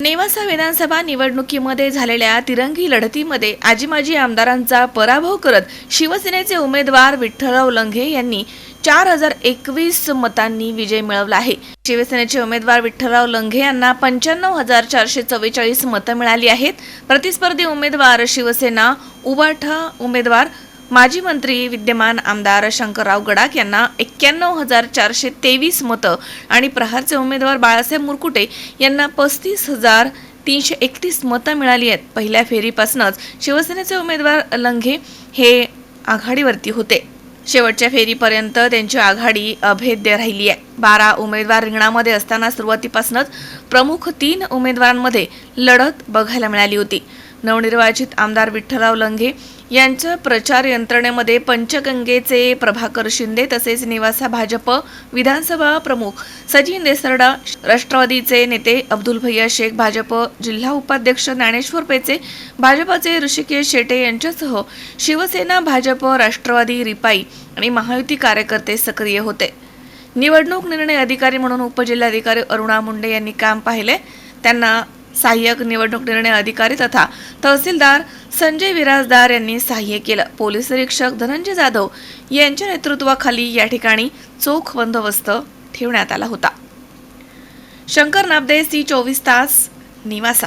नेवासा विधानसभा निवडणुकीमध्ये झालेल्या तिरंगी लढतीमध्ये आजी माजी आमदारांचा पराभव करत शिवसेनेचे उमेदवार विठ्ठलराव लंघे यांनी चार हजार एकवीस मतांनी विजय मिळवला आहे. शिवसेनेचे उमेदवार विठ्ठलराव लंघे यांना पंच्याण्णव हजार चारशे चव्वेचाळीस मतं मिळाली आहेत. प्रतिस्पर्धी उमेदवार शिवसेना उबाठा उमेदवार माजी मंत्री विद्यमान आमदार शंकरराव गडाख यांना एक्क्याण्णव हजार चारशे तेवीस मतं आणि प्रहारचे उमेदवार बाळासाहेब मुरकुटे यांना पस्तीस हजार तीनशे एकतीस मतं मिळाली आहेत. पहिल्या फेरीपासूनच शिवसेनेचे उमेदवार लंघे हे आघाडीवरती होते. शेवटच्या फेरीपर्यंत त्यांची आघाडी अभेद्य राहिली आहे. बारा उमेदवार रिंगणामध्ये असताना सुरुवातीपासूनच प्रमुख तीन उमेदवारांमध्ये लढत बघायला मिळाली होती. नवनिर्वाचित आमदार विठ्ठलराव लंघे यांच्या प्रचार यंत्रणेमध्ये पंचगंगेचे प्रभाकर शिंदे तसेच निवासा भाजप विधानसभा प्रमुख सचिन देसरडा राष्ट्रवादीचे नेते अब्दुल भैया शेख भाजप जिल्हा उपाध्यक्ष ज्ञानेश्वर पेचे भाजपचे ऋषिकेश शेटे यांच्यासह शिवसेना भाजप राष्ट्रवादी रिपाई आणि महायुती कार्यकर्ते सक्रिय होते. निवडणूक निर्णय अधिकारी म्हणून उपजिल्हाधिकारी अरुणा मुंडे यांनी काम पाहिले. त्यांना सहाय्यक निवडणूक निर्णय अधिकारी तथा तहसीलदार संजय विराजदार यांनी सहाय्य केलं. पोलीस निरीक्षक धनंजय जाधव यांच्या नेतृत्वाखाली या ठिकाणी चोख बंदोबस्त ठेवण्यात आला होता. शंकर नाबदे सी चोवीस तास निवासा.